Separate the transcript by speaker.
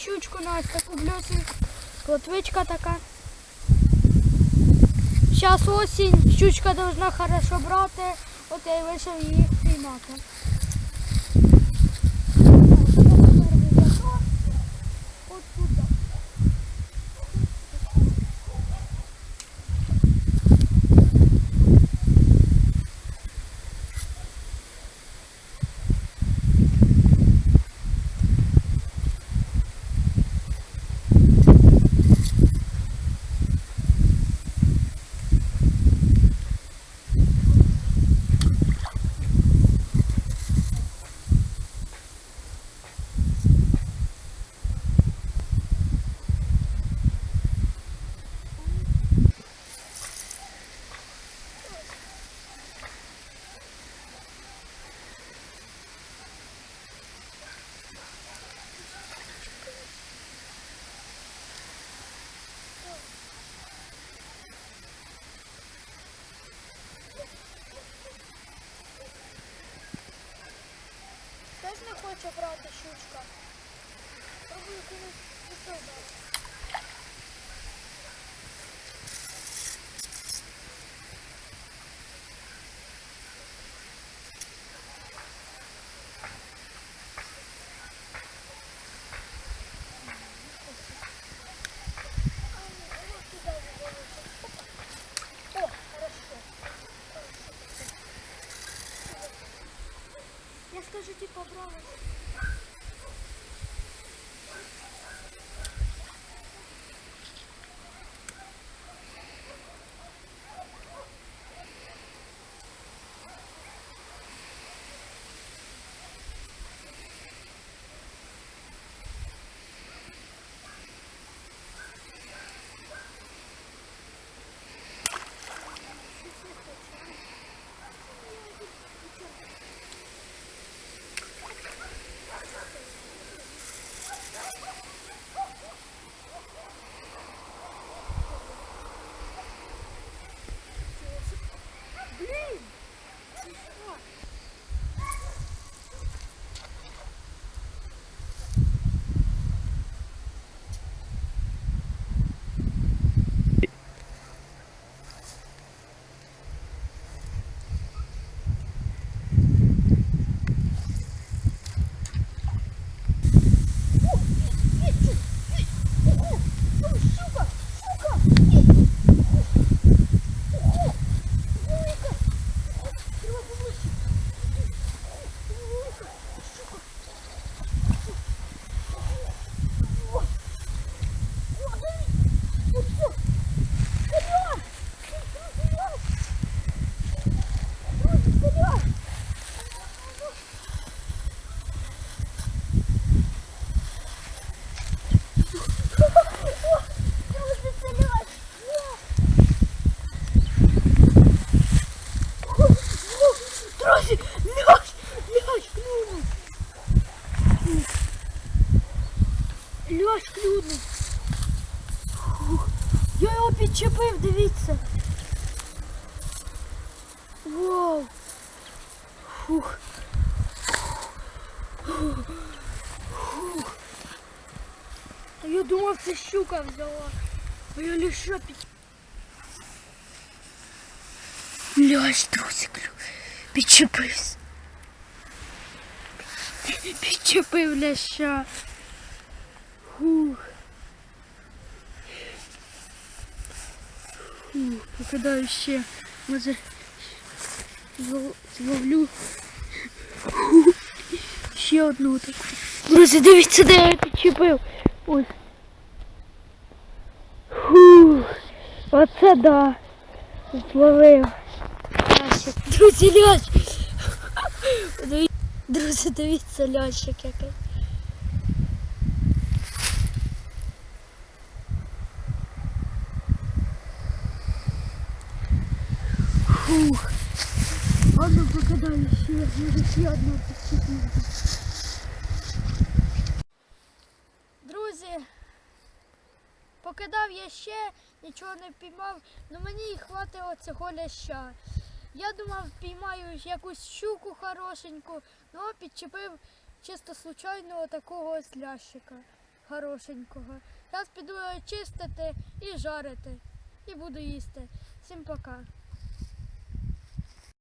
Speaker 1: щучку на таку блюсу. Плотвичка така. Зараз осінь, щучка должна хорошо брати. От я й вийшов її піймати. скажите, типа, побрала. Я його підчепив, дивіться. Вау. Фух. Фух. А я думав, це щука взяла. А я лише під... Ляж, друзі, клю. Підчепився. Підчепив ляща. Фух. Фух, покидаю ще. Може зловлю. Ще одну таку. Друзі, дивіться, де я підчепив. Ось. Фух. Оце да. Зловив. Друзі, лящ. Друзі, дивіться, лящик який. Фух. Ладно, покидаю ще, може ще підчепити. Друзі, покидав я ще, нічого не впіймав, але мені і хватило цього ляща. Я думав, піймаю якусь щуку хорошеньку, але підчепив чисто случайно такого ось лящика. хорошенького. Зараз піду його чистити і жарити. І буду їсти. Всім пока.